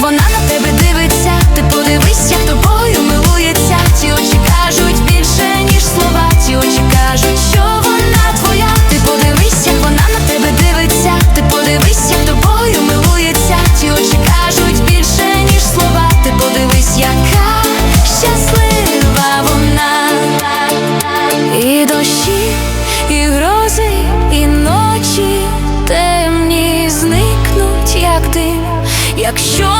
вона на тебе дивиться. Ти подивись, якщо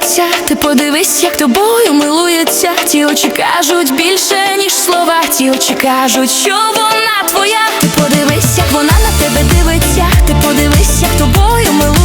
сміється, ти подивись, як тобою милується. Ті очі кажуть більше, ніж слова. Ті очі кажуть, що вона твоя. Ти подивись, як вона на тебе дивиться. Ти подивись, як тобою милується.